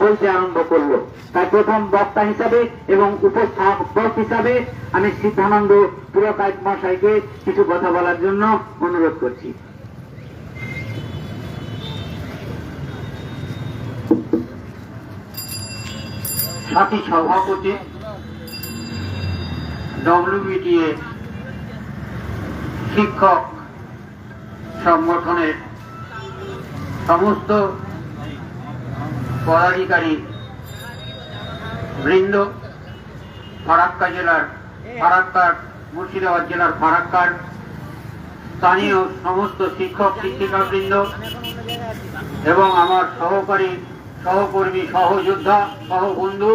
বলতে আরম্ভ করল। তাই প্রথম বক্তা হিসাবে এবং উপস্থাপক হিসাবে আমি সিদ্ধানন্দ পুরকায়ত মশাইকে কিছু কথা বলার জন্য অনুরোধ করছি। সাথী সভাপতি ডব্লিউবিটিএ শিক্ষক সংগঠনের সমস্ত পদাধিকারী বৃন্দ, ফারাক্কা জেলার ফারাক্কার মুর্শিদাবাদ জেলার ফারাক্কার স্থানীয় সমস্ত শিক্ষক, শিক্ষিকা বৃন্দ এবং আমার সহকারী, সহকর্মী, সহযোদ্ধা, সহবন্ধু,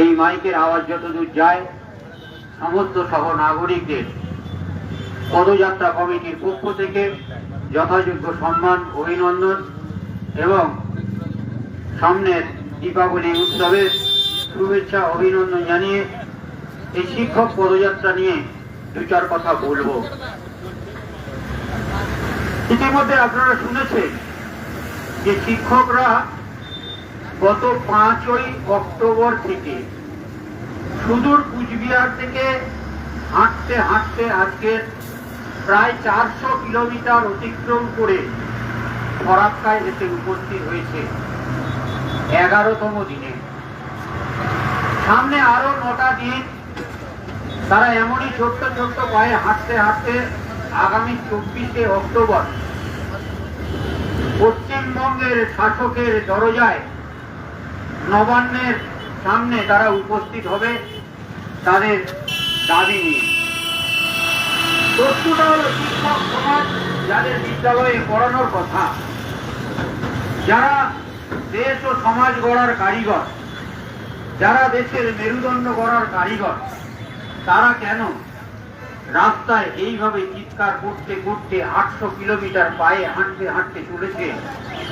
এই মাইকের আওয়াজ যতদূর যায়, সমস্ত সহ নাগরিকদের পদযাত্রা কমিটির পক্ষ থেকে যথাযোগ্য সম্মান, অভিনন্দন। এবং সামনের দীপাবলি উৎসবের শুভেচ্ছা, অভিনন্দন জানিয়ে এই শিক্ষক পদযাত্রা নিয়ে দু চার কথা বলব। ইতিমধ্যে আপনারা শুনেছেন যে শিক্ষকরা গত পাঁচই অক্টোবর থেকে সুদূর কুচবিহার থেকে হাঁটতে হাঁটতে আজকে প্রায় চারশো কিলোমিটার অতিক্রম করে ফরাক্কায় এসে উপস্থিত হয়েছে। এগারোতম দিনে। সামনে আরও নটা দিন তারা এমনই ছোট্ট ছোট্ট পায়ে হাঁটতে হাঁটতে আগামী চব্বিশে অক্টোবর পশ্চিমবঙ্গের শাসকের দরজায় নবান্নের সামনে তারা উপস্থিত হবে তাদের দাবি নিয়ে। বস্তুটা হলো শিক্ষক সমাজ যাদের বিদ্যালয়ে পড়ানোর কথা, যারা দেশ ও সমাজ গড়ার কারিগর, যারা দেশের মেরুদণ্ড গড়ার কারিগর, তারা কেন রাস্তায় এইভাবে চিৎকার করতে করতে আটশো কিলোমিটার পায়ে হাঁটতে হাঁটতে চলেছে,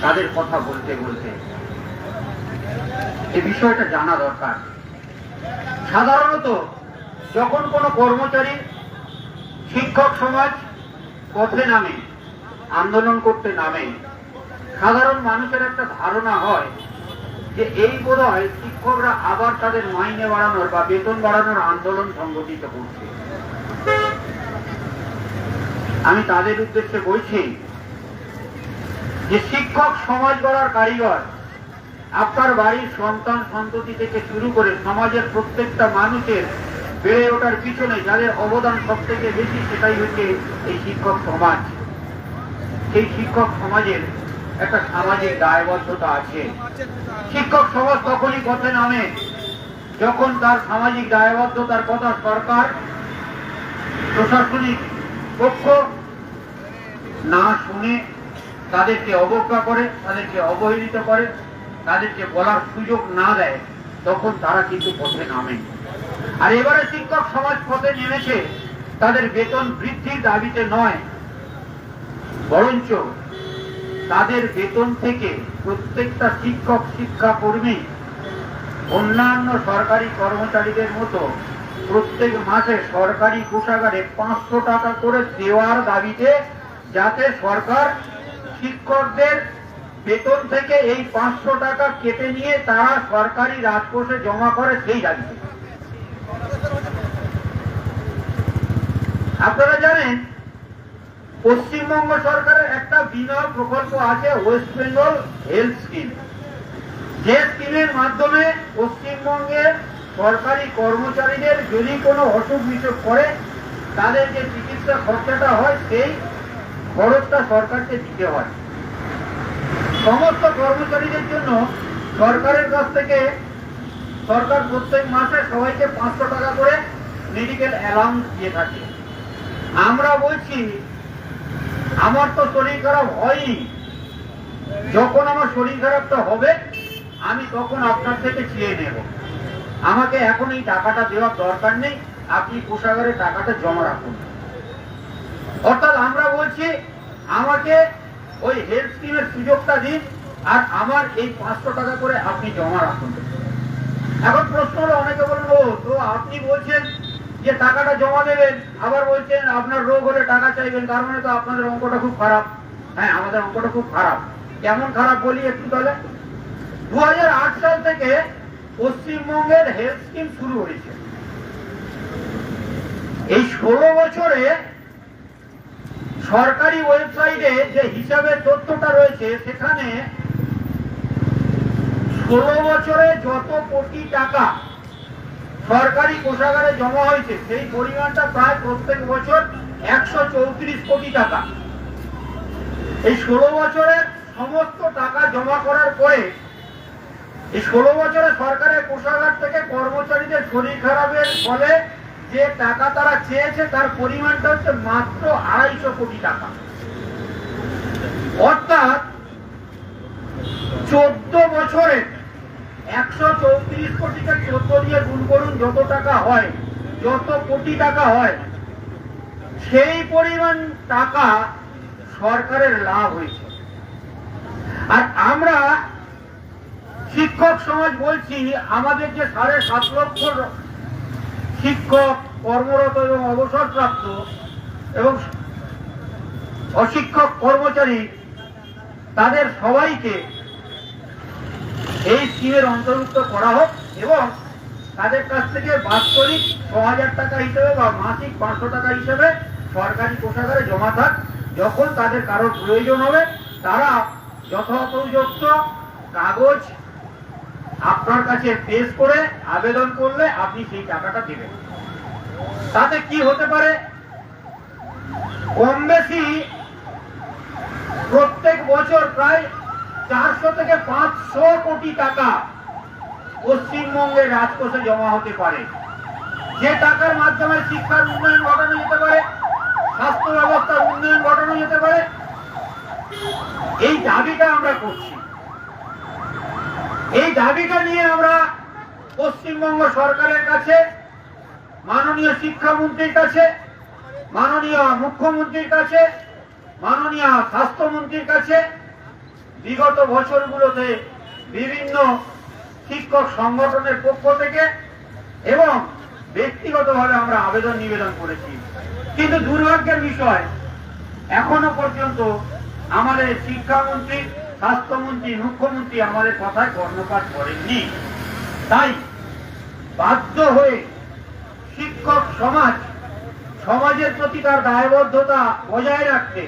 তাদের কথা বলতে বলতে? এ বিষয়টা জানা দরকার। সাধারণত যখন কোনো কর্মচারী, শিক্ষক সমাজ পথে নামে, আন্দোলন করতে নামে। সাধারণ মানুষের একটা ধারণা হয় যে এই বোধ হয় শিক্ষকরা আবার তাদের মাইনে বাড়ানোর বা বেতন বাড়ানোর আন্দোলন সংগঠিত করছে। আমি তাদের উদ্দেশ্যে বলছি যে শিক্ষক সমাজ গড়ার কারিগর, আপনার বাড়ির সন্তান সন্ততি থেকে শুরু করে সমাজের প্রত্যেকটা মানুষের বেড়ে ওঠার পিছনে যাদের অবদান সব থেকে বেশি সেটাই হচ্ছে এই শিক্ষক সমাজ। সেই শিক্ষক সমাজের একটা সামাজিক দায়বদ্ধতা আছে। শিক্ষক সমাজ তখনই পথে নামে যখন তার সামাজিক দায়বদ্ধতার কথা সরকার, প্রশাসনিক পক্ষ না শুনে তাদেরকে অবজ্ঞা করে, তাদেরকে অবহেলিত করে, তাদেরকে বলার সুযোগ না দেয়, তখন তারা কিন্তু পথে নামে। আর এবারে শিক্ষক সমাজ পথে নেমেছে, তাদের বেতন বৃদ্ধির দাবিতে নয়। বরঞ্চ তাদের বেতন থেকে প্রত্যেকটা শিক্ষক শিক্ষা কর্মী অন্যান্য সরকারি কর্মচারীদের মতো প্রত্যেক মাসে সরকারি কোষাগারে পাঁচশো টাকা করে দেওয়ার দাবিতে যাতে সরকার শিক্ষকদের বেতন থেকে এই পাঁচশো টাকা কেটে নিয়ে তারা সরকারি রাজকোষে জমা করে সেই দাবিতে। আপনারা জানেন, পশ্চিমবঙ্গ সরকারের একটা বিনা প্রকল্প আছে ওয়েস্ট বেঙ্গল হেলথ স্কিম যে স্কিমের মাধ্যমে পশ্চিমবঙ্গের সরকারি কর্মচারীদের যদি কোনো অসুখ বিসুখ করে তাদের যে চিকিৎসা খরচাটা হয়, সেই খরচটা সরকারকে দিতে হয়। সমস্ত কর্মচারীদের জন্য সরকারের কাছ থেকে সরকার প্রত্যেক মাসে সবাইকে পাঁচশো টাকা করে মেডিকেল অ্যালাউন্স দিয়ে থাকে। আমরা বলছি, আমার তো শরীর খারাপ হয়নি যখন আমার শরীর খারাপটা হবে, আমি তখন আপনার থেকে চেয়ে নেব। আমাকে এখন এই টাকাটা দেওয়ার দরকার নেই, আপনি কোষাগারে টাকাটা জমা রাখুন। অর্থাৎ আমরা বলছি, আমাকে ওই হেলথ স্কিমের সুযোগটা দিন, আর আমার এই পাঁচশো টাকা করে আপনি জমা রাখুন। এখন প্রশ্ন হলো, অনেকে বলব তো আপনি বলছেন যে টাকাটা জমা দেবেন, আবার বলছেন আপনার রোগ হলে টাকা চাইবেন, তার মানে তো আপনাদের অঙ্কটা খুব খারাপ। হ্যাঁ আমাদের অঙ্কটা খুব খারাপ। কেমন খারাপ বলি একটু তাহলে? দু সাল থেকে পশ্চিমবঙ্গের হেলথ স্কিম শুরু হয়েছে। এই ষোলো বছরে সরকারি ওয়েবসাইটে যে হিসাবের তথ্যটা রয়েছে, সেখানে ষোলো বছরে যত কোটি টাকা সরকারি কোষাগারে জমা হয়েছে। সেই পরিমাণটা প্রায় প্রত্যেক বছর একশো চৌত্রিশ কোটি টাকা। এই ষোলো বছরের সমস্ত টাকা জমা করার পরে এই ষোলো বছরে সরকারের কোষাগার থেকে কর্মচারীদের শরীর খারাপের ফলে যে টাকা তারা চেয়েছে, তার পরিমাণটা হচ্ছে মাত্র আড়াইশো কোটি টাকা। অর্থাৎ চোদ্দ বছরে একশো চৌত্রিশ কোটিকে চোদ্দ দিয়ে গুণ করুন যত টাকা হয়, যত কোটি টাকা হয়, সেই পরিমাণ টাকা সরকারের লাভ হয়েছে। আর আমরা শিক্ষক সমাজ বলছি, আমাদের যে সাড়ে সাত লক্ষ শিক্ষক কর্মরত এবং অবসরপ্রাপ্ত এবং অশিক্ষক কর্মচারী, তাদের সবাইকে এই স্কিমের অন্তর্ভুক্ত করা হোক এবং তাদের কাছ থেকে বাৎসরিক ছ হাজার টাকা হিসেবে বা মাসিক পাঁচশো টাকা হিসেবে সরকারি কোষাগারে জমা থাক। যখন তাদের কারোর প্রয়োজন হবে, তারা যথোপযুক্ত কাগজ আপনার কাছে পেশ করে আবেদন করলে আপনি সেই টাকাটা দেবেন। তাতে কি হতে পারে? কম বেশি প্রত্যেক বছর প্রায় চারশো থেকে পাঁচশো কোটি টাকা পশ্চিমবঙ্গের রাজকোষে জমা হতে পারে। যে টাকার মাধ্যমে শিক্ষার উন্নয়ন ঘটানো যেতে পারে, স্বাস্থ্য ব্যবস্থার উন্নয়ন ঘটানো যেতে পারে, এই দাবিটা আমরা করছি। এই দাবিটা নিয়ে আমরা পশ্চিমবঙ্গ সরকারের কাছে, মাননীয় শিক্ষামন্ত্রীর কাছে, মাননীয় মুখ্যমন্ত্রীর কাছে, মাননীয় স্বাস্থ্যমন্ত্রীর কাছে বিগত বছরগুলোতে বিভিন্ন শিক্ষক সংগঠনের পক্ষ থেকে এবং ব্যক্তিগতভাবে আমরা আবেদন নিবেদন করেছি। কিন্তু দুর্ভাগ্যের বিষয়, এখনও পর্যন্ত আমাদের শিক্ষামন্ত্রী, স্বাস্থ্যমন্ত্রী, মুখ্যমন্ত্রী আমাদের কথায় কর্ণপাত করেননি। তাই বাধ্য হয়ে শিক্ষক সমাজ, সমাজের প্রতি তার দায়বদ্ধতা বজায় রাখতে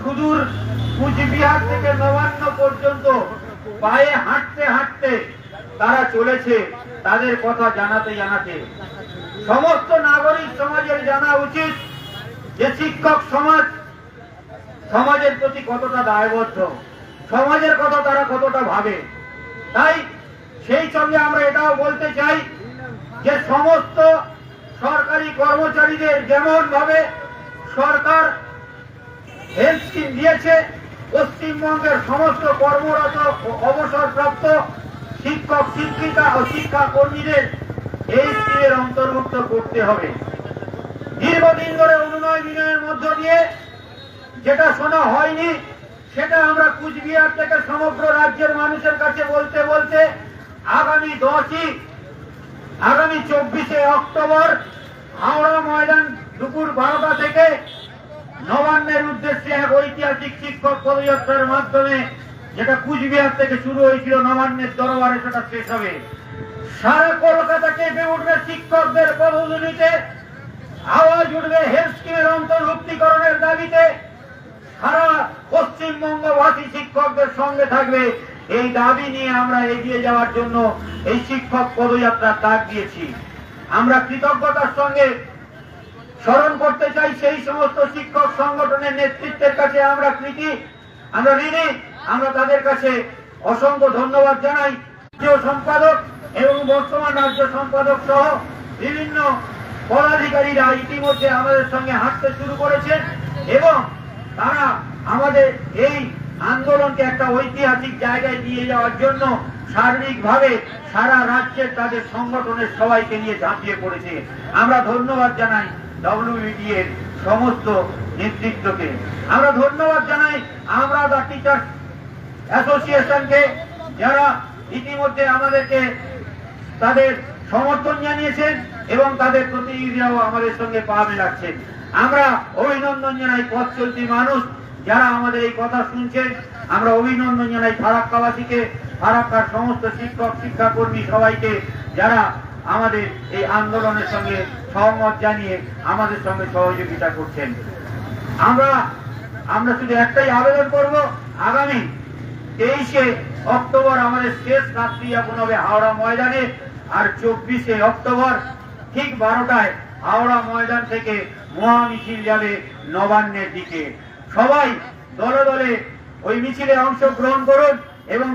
সুদূর কুচবিহার থেকে নবান্ন পর্যন্ত পায়ে হাঁটতে হাঁটতে তারা চলেছে তাদের কথা জানাতে জানাতে। সমস্ত নাগরিক সমাজের জানা উচিত যে শিক্ষক সমাজ সমাজের প্রতি কতটা দায়বদ্ধ, সমাজের কথা তারা কতটা ভাবে। তাই সেই সঙ্গে আমরা এটাও বলতে চাই যে সমস্ত সরকারি কর্মচারীদের যেমন ভাবে সরকার হেলথ স্কিম দিয়েছে পশ্চিমবঙ্গের সমস্ত কর্মরত অবসরপ্রাপ্ত শিক্ষক, শিক্ষিকা ও শিক্ষা কর্মীদের এই স্কিমের অন্তর্ভুক্ত করতে হবে। দীর্ঘদিন ধরে অনুনয় বিনয়ের মধ্য দিয়ে যেটা শোনা হয়নি, সেটা আমরা কুচবিহার থেকে সমগ্র রাজ্যের মানুষের কাছে বলতে বলতে আগামী দশই, আগামী চব্বিশে অক্টোবর হাওড়া ময়দান দুপুর বারোটা থেকে নবান্নের উদ্দেশ্যে এক ঐতিহাসিক শিক্ষক পদযাত্রার মাধ্যমে যেটা কুচবিহার থেকে শুরু হয়েছিল নবান্নের দরবারে সেটা শেষ হবে। সারা কলকাতা কেঁপে উঠবে শিক্ষকদের পদধূলিতে আওয়াজ উঠবে হেলথ স্কিমের অন্তর্ভুক্তিকরণের দাবিতে। সারা পশ্চিমবঙ্গবাসী শিক্ষকদের সঙ্গে থাকবে। এই দাবি নিয়ে আমরা এগিয়ে যাওয়ার জন্য এই শিক্ষক পদযাত্রার ডাক দিয়েছি। আমরা কৃতজ্ঞতার সঙ্গে স্মরণ করতে চাই সেই সমস্ত শিক্ষক সংগঠনের নেতৃত্বের কাছে আমরা কৃতি। আমরা ঋণী। আমরা তাদের কাছে অসংখ্য ধন্যবাদ জানাই। সম্পাদক এবং বর্তমান রাজ্য সম্পাদক সহ বিভিন্ন পদাধিকারীরা ইতিমধ্যে আমাদের সঙ্গে হাঁটতে শুরু করেছেন এবং তারা আমাদের এই আন্দোলনকে একটা ঐতিহাসিক জায়গায় নিয়ে যাওয়ার জন্য শারীরিকভাবে সারা রাজ্যের তাদের সংগঠনের সবাইকে নিয়ে ঝাঁপিয়ে পড়েছে। আমরা ধন্যবাদ জানাই। ডব্লিউবিডি এর সমস্ত নেতৃত্বকে। আমরা ধন্যবাদ জানাই। আমরা দা টিচার্স অ্যাসোসিয়েশনকে যারা ইতিমধ্যে আমাদেরকে তাদের সমর্থন জানিয়েছেন এবং তাদের প্রতিনিধিরাও আমাদের সঙ্গে পা মেলাচ্ছেন। আমরা অভিনন্দন জানাই পথ চলতি মানুষ যারা আমাদের এই কথা শুনছেন। আমরা অভিনন্দন জানাই ফারাক্কাবাসীকে, ফারাক্কার সমস্ত শিক্ষক, শিক্ষাকর্মী সবাইকে যারা আমাদের এই আন্দোলনের সঙ্গে সহমত জানিয়ে আমাদের সঙ্গে সহযোগিতা করছেন। আমরা আমরা শুধু একটাই আবেদন করব, আগামী তেইশে অক্টোবর আমাদের শেষ রাত্রি যাপন হবে হাওড়া ময়দানে আর চব্বিশে অক্টোবর ঠিক বারোটায় হাওড়া ময়দান থেকে মহা মিছিল যাবে নবান্নের দিকে। সবাই দলে দলে ওই মিছিলে অংশগ্রহণ করুন এবং